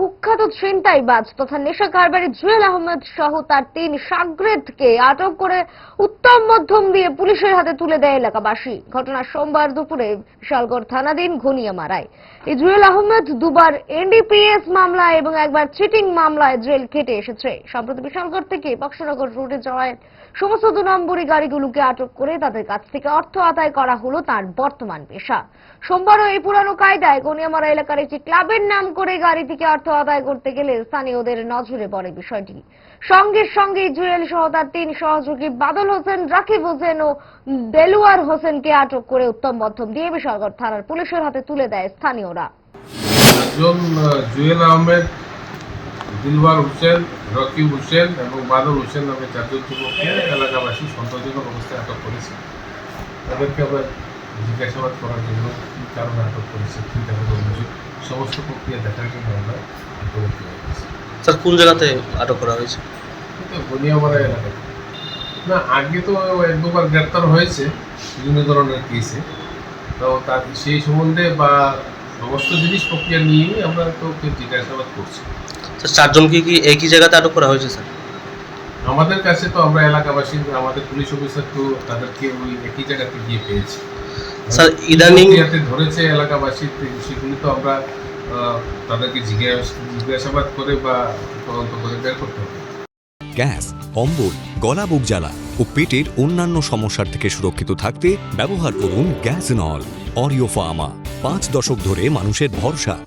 কুখ্যাত ছিনতাইবাজ তথা নেশা কারবারি জুয়েল আহমেদ সহ তার তিন সাগরেদকে আটক করে উত্তম মধ্যম দিয়ে পুলিশের হাতে তুলে দেয় এলাকাবাসী। ঘটনা সোমবার দুপুরে বিশালগড় থানাধীন ঘনিয়া মারায় এই জুয়েল আহমেদ দুবার এনডিপিএস মামলায় এবং একবার চিটিং মামলায় জেল কেটে এসেছে। সম্প্রতি বিশালগড় থেকে বক্সনগর রুটে যাওয়ায় সমস্ত দু নম্বরী গাড়িগুলোকে আটক করে তাদের কাছ থেকে অর্থ আদায় করা হলো তার বর্তমান পেশা। সোমবারও এই পুরানো কায়দায় গনিয়ামারা এলাকার একটি ক্লাবের নাম করে গাড়ি থেকে অর্থ আদায় করতে গেলে স্থানীয়দের নজরে পড়ে বিষয়টি। সঙ্গে সঙ্গে জুয়েল সহ তার তিন সহযোগী বাদল হোসেন, রাকিব হোসেন ও দেলুয়ার হোসেনকে আটক করে উত্তম মধ্যম দিয়ে বিশালগড় থানার পুলিশের হাতে তুলে দেয় স্থানীয়রা। একজন জুয়েল আহমেদ দিলবার হোসেন, রকিব হোসেন এবং বাদল হোসেন নামে চারজন যুবককে এলাকাবাসী সন্দেহজনক অবস্থায় আটক করেছে। তাদেরকে আবার জিজ্ঞাসাবাদ করার জন্য কী কারণে আটক করেছে কী তাদের অভিযোগ সমস্ত প্রক্রিয়া দেখার জন্য আমরা আটক করে স্যার কোন জায়গাতে আটক করা হয়েছে? কিন্তু বনিয়ামারা এলাকায়। না আগে তো এক দুবার গ্রেপ্তার হয়েছে বিভিন্ন ধরনের কেসে তো তার সেই সম্বন্ধে বা সমস্ত জিনিস প্রক্রিয়া নিয়েই আমরা তো জিজ্ঞাসাবাদ করছি। স্যার চারজনকে কি একই জায়গাতে আটক করা হয়েছে স্যার? আমাদের কাছে তো আমরা এলাকাবাসী আমাদের পুলিশ অফিসার তো তাদেরকে ওই একই জায়গাতে গিয়ে পেয়েছি। স্যার, ইদানিং- ধরেছে এলাকাবাসী সেগুলি তো আমরা তাদেরকে জিজ্ঞাসাবাদ করে বা তদন্ত করে বের করতে হবে। গ্যাস অম্বল গলা বুক জ্বালা ও পেটের অন্যান্য সমস্যার থেকে সুরক্ষিত থাকতে ব্যবহার করুন গ্যাস নল অরিও ফার্মা পাঁচ দশক ধরে মানুষের ভরসা।